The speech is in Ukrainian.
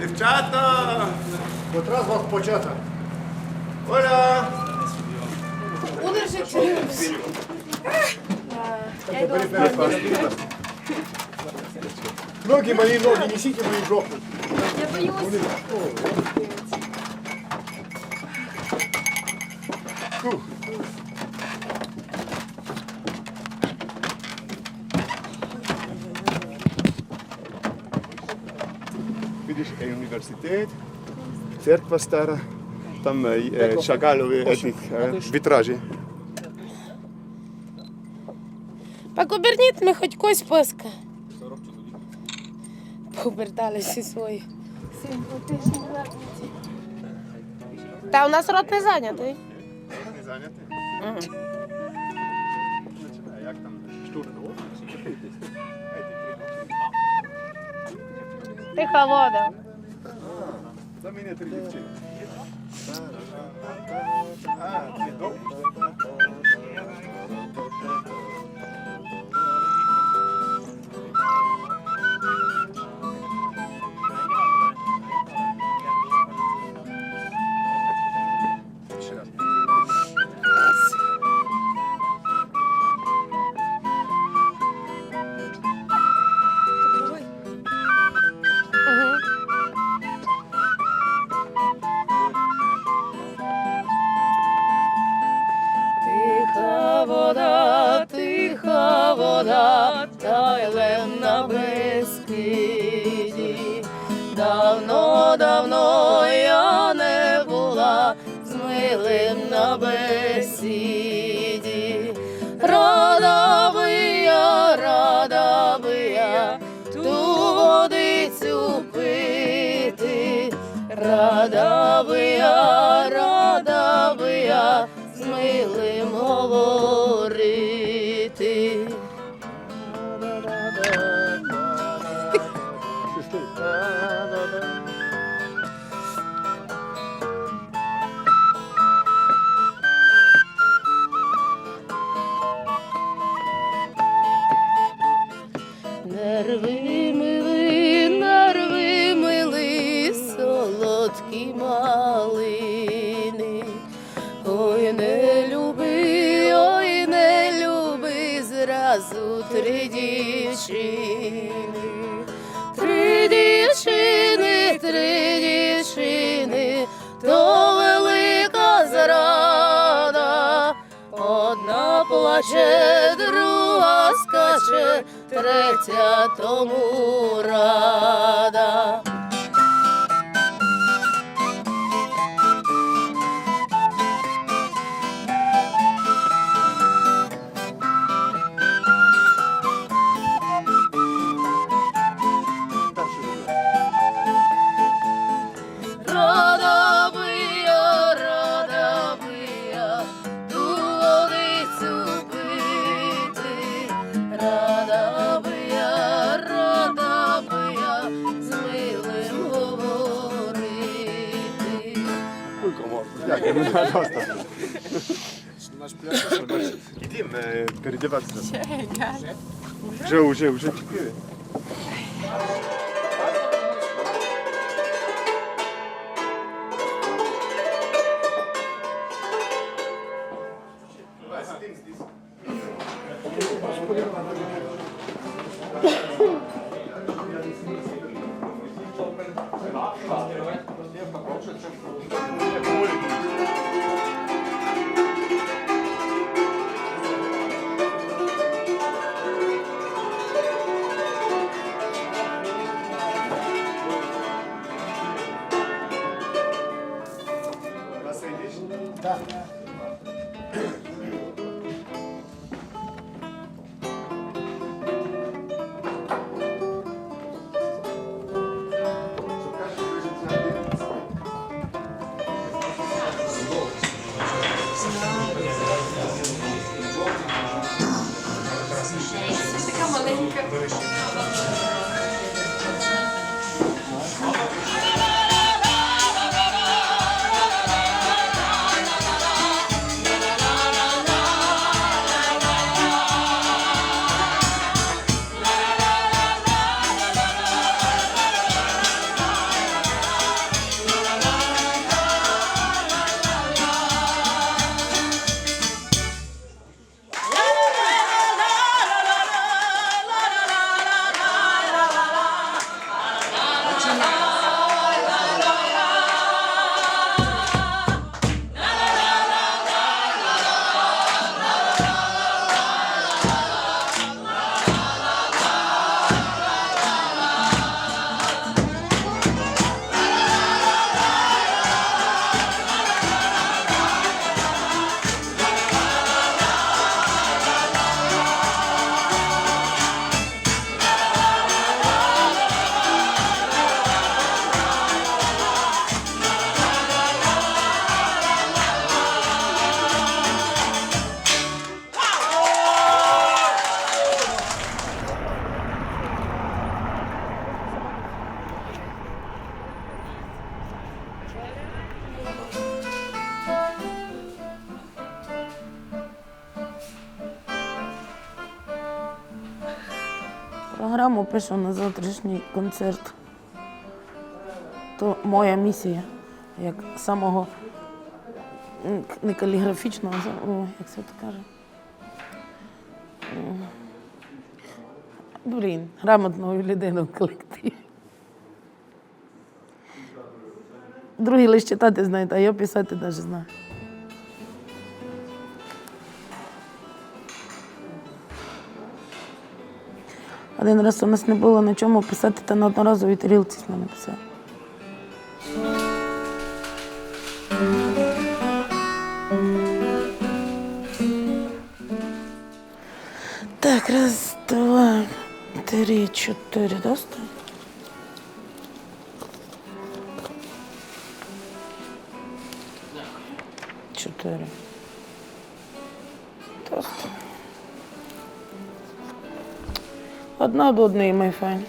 Дівчата! Котра з вас почата? Оля! Удержи чоловік. Я йду. Ноги мої, ноги, несіть мою жопу. Я боюсь. Фух. Видиш, е університет, церква стара, там е, шагалові етих, е, вітражі. Покуберніть ми хоч когось паска. Пообертали свої. Та у нас рот не зайнятий. Не зайняті? Мгм. Як там? Штурм? Тиха холода. За мене три дівчини. А, ти добре? Давно, я не була з милим на бесіді. Рада би я, рада би я ту водицю пити. Рада би я, малини. Ой, не люби, ой, не люби зразу три дівчини. Три дівчини, три дівчини, то велика зрада. Одна плаче, друга скаче, третя тому. Рада Дякую, ну, пожалуйста. Ідім, е, polêmica. Програму пишу на завтрашній концерт. То моя місія, як самого не каліграфічного, а як це то каже. Блін, грамотної людини в колективі. Другі лише читати знають, а я писати навіть знаю. Один раз у нас не було на чому писати, та на одноразовій тарілці мене писав. Так, раз, два, три, чотири, стоїть? Чотири. Тост. Одна до одної, май файн.